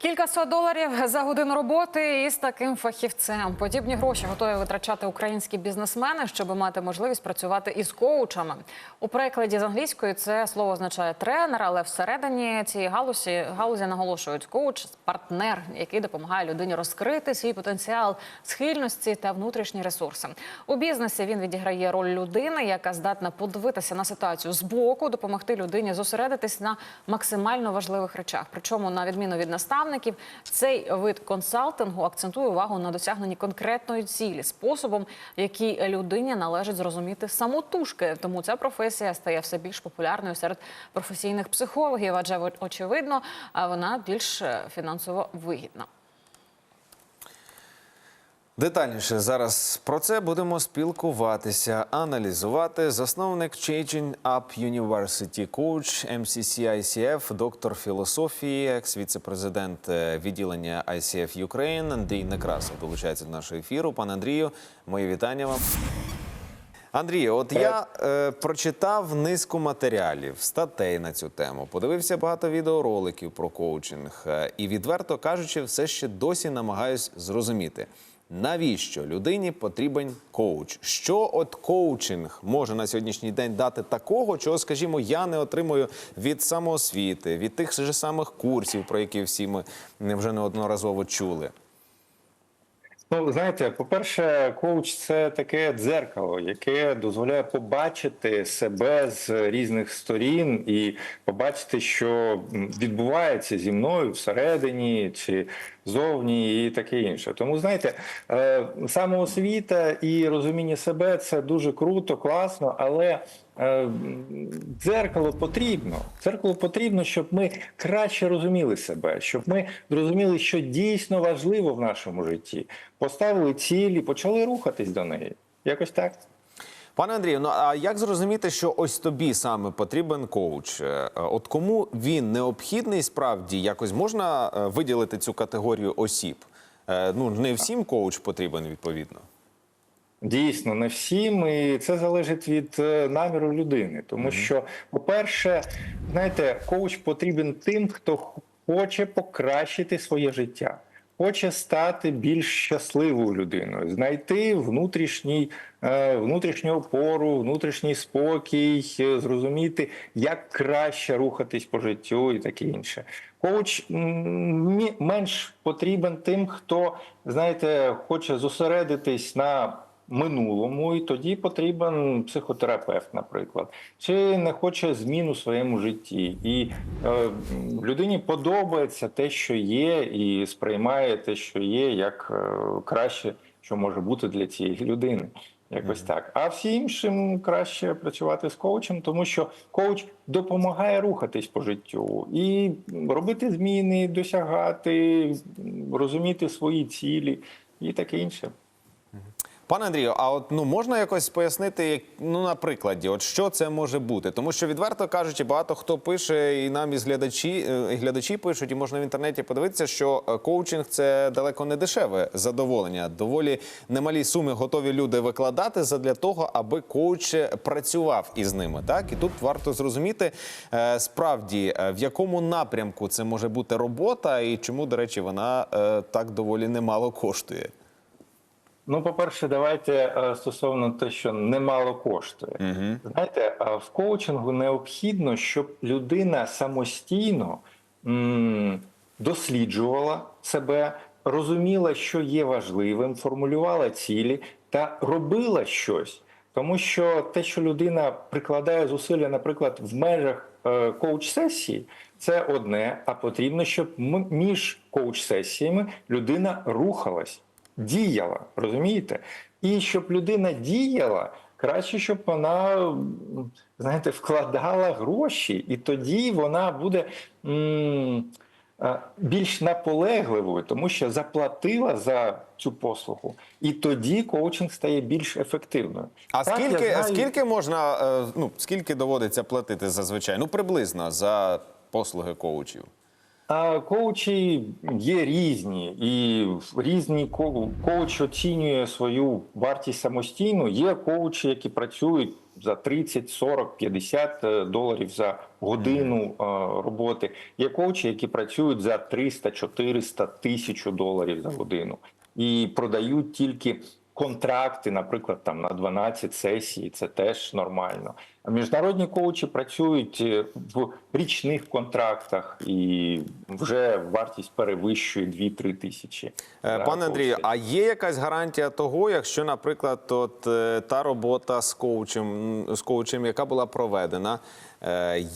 Кількасот доларів за годину роботи із таким фахівцем. Подібні гроші готові витрачати українські бізнесмени, щоб мати можливість працювати із коучами. У перекладі з англійської це слово означає тренер, але всередині цієї галузі галузі наголошують коуч партнер, який допомагає людині розкрити свій потенціал, схильності та внутрішні ресурси. У бізнесі він відіграє роль людини, яка здатна подивитися на ситуацію збоку, допомогти людині зосередитись на максимально важливих речах. Причому, на відміну від наставників, цей вид консалтингу акцентує увагу на досягненні конкретної цілі, способом, який людині належить зрозуміти самотужки. Тому ця професія стає все більш популярною серед професійних психологів, адже очевидно, вона більш е, фінансово вигідна. Детальніше зараз про це будемо спілкуватися, аналізувати. Засновник Changing Up University Coach MCC ICF, доктор філософії, екс-віце-президент е, відділення ICF Ukraine Андрій Некрасов долучається до нашого ефіру. Пане Андрію, мої вітання вам. Андрію, от я е, прочитав низку матеріалів, статей на цю тему, подивився багато відеороликів про коучинг, е, і відверто кажучи, все ще досі намагаюсь зрозуміти, навіщо людині потрібен коуч. Що от коучинг може на сьогоднішній день дати такого, чого, скажімо, я не отримую від самоосвіти, від тих же самих курсів, про які всі ми вже неодноразово чули. Ну, знаєте, по-перше, коуч це таке дзеркало, яке дозволяє побачити себе з різних сторін і побачити, що відбувається зі мною всередині чи зовні, і таке інше. Тому знаєте, е, самоосвіта і розуміння себе це дуже круто, класно, але. е, Дзеркало потрібно. Дзеркало потрібно, щоб ми краще розуміли себе, щоб ми зрозуміли, що дійсно важливо в нашому житті. Поставили цілі, почали рухатись до неї. Якось так. Пане Андрію, ну а як зрозуміти, що ось тобі саме потрібен коуч? Е, От кому він необхідний справді якось можна е, виділити цю категорію осіб? Е, Ну не всім коуч потрібен відповідно. Дійсно, не всім, і це залежить від наміру людини. Тому що, по-перше, знаєте, коуч потрібен тим, хто хоче покращити своє життя, хоче стати більш щасливою людиною, знайти внутрішній, е, внутрішню опору, внутрішній спокій, е, зрозуміти, як краще рухатись по життю і таке інше. Коуч менш потрібен тим, хто знаєте, хоче зосередитись на минулому, і тоді потрібен психотерапевт, наприклад, чи не хоче змін у своєму житті, і е, людині подобається те, що є, і сприймає те, що є, як е, краще, що може бути для цієї людини. Якось так. А всім іншим краще працювати з коучем, тому що коуч допомагає рухатись по життю і робити зміни, досягати, розуміти свої цілі і таке інше. Пане Андрію, а от ну можна якось пояснити, ну на прикладі, от що це може бути? Тому що відверто кажучи, багато хто пише, і нам із глядачі, е, і глядачі пишуть, і можна в інтернеті подивитися, що е, коучинг це далеко не дешеве задоволення. Доволі немалі суми готові люди викладати задля того, аби коуч працював із ними. Так і тут варто зрозуміти е, справді е, в якому напрямку це може бути робота, і чому, до речі, вона е, так доволі немало коштує. Ну, по-перше, давайте е, стосовно те, що немало коштує. Знаєте, е, в коучингу необхідно, щоб людина самостійно м, досліджувала себе, розуміла, що є важливим, формулювала цілі та робила щось. Тому що те, що людина прикладає зусилля, наприклад, в межах е, коуч-сесії, це одне, а потрібно, щоб між коуч-сесіями людина рухалась діяла, розумієте? І щоб людина діяла, краще, щоб вона, знаєте, вкладала гроші, і тоді вона буде м, більш наполегливою, тому що заплатила за цю послугу, і тоді коучинг стає більш ефективною. А Так, скільки, знаю- скільки можна, е, ну скільки доводиться платити зазвичай? Ну приблизно за послуги коучів. А коучі є різні, і різні ко- коуч оцінює свою вартість самостійно. Є коучі, які працюють за 30, 40, 50 е, доларів за годину роботи. Є коучі, які працюють за 300, 400, 1000 доларів за годину і продають тільки контракти, наприклад, там на 12 сесій. Це теж нормально. Міжнародні коучі працюють е, в річних контрактах, і вже вартість перевищує 2-3 тисячі. Е, Пане Андрію, а є якась гарантія того, якщо, наприклад, от е, та робота з коучем, з коучем, яка була проведена,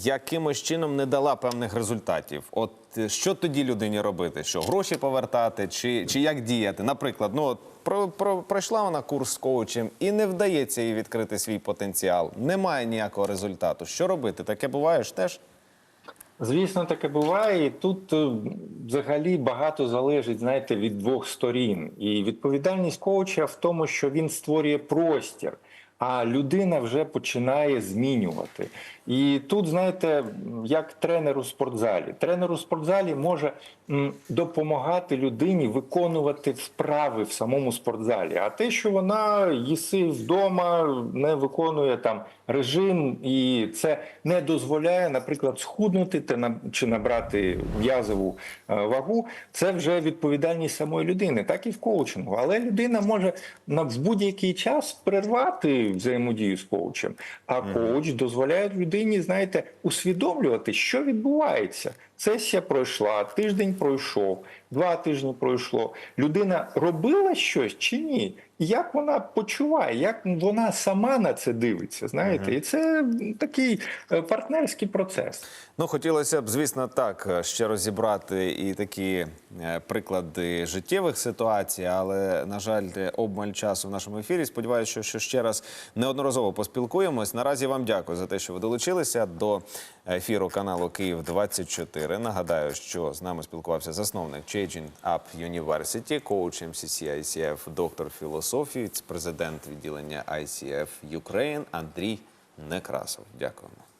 якимось чином не дала певних результатів? От що тоді людині робити? Що гроші повертати, чи, чи як діяти? Наприклад, ну от про, про, пройшла вона курс з коучем і не вдається їй відкрити свій потенціал. Немає ніякого результату. Що робити? Таке буває ж теж? Звісно, таке буває. Тут е, взагалі багато залежить, знаєте, від двох сторін. І відповідальність коуча в тому, що він створює простір, а людина вже починає змінювати. І тут, знаєте, як тренер у спортзалі. Тренер у спортзалі може допомагати людині виконувати вправи в самому спортзалі. А те, що вона їси вдома, не виконує там режим, і це не дозволяє, наприклад, схуднути чи набрати м'язову е, вагу, це вже відповідальність самої людини, так і в коучингу. Але людина може в будь-який час перервати взаємодію з коучем. А коуч дозволяє людині, знаєте, усвідомлювати, що відбувається. Сесія пройшла, тиждень пройшов, два тижні пройшло. Людина робила щось чи ні? Як вона почуває, як вона сама на це дивиться, знаєте, і це такий е, партнерський процес. Ну, хотілося б, звісно, так е, ще розібрати і такі е, приклади життєвих ситуацій, але на жаль, обмаль часу в нашому ефірі. Сподіваюся, що, що ще раз неодноразово поспілкуємось. Наразі вам дякую за те, що ви долучилися до ефіру каналу Київ 24 Нагадаю, що з нами спілкувався засновник Changing Up University, коуч MCC ICF, доктор філософії, президент відділення ICF Ukraine Андрій Некрасов. Дякуємо.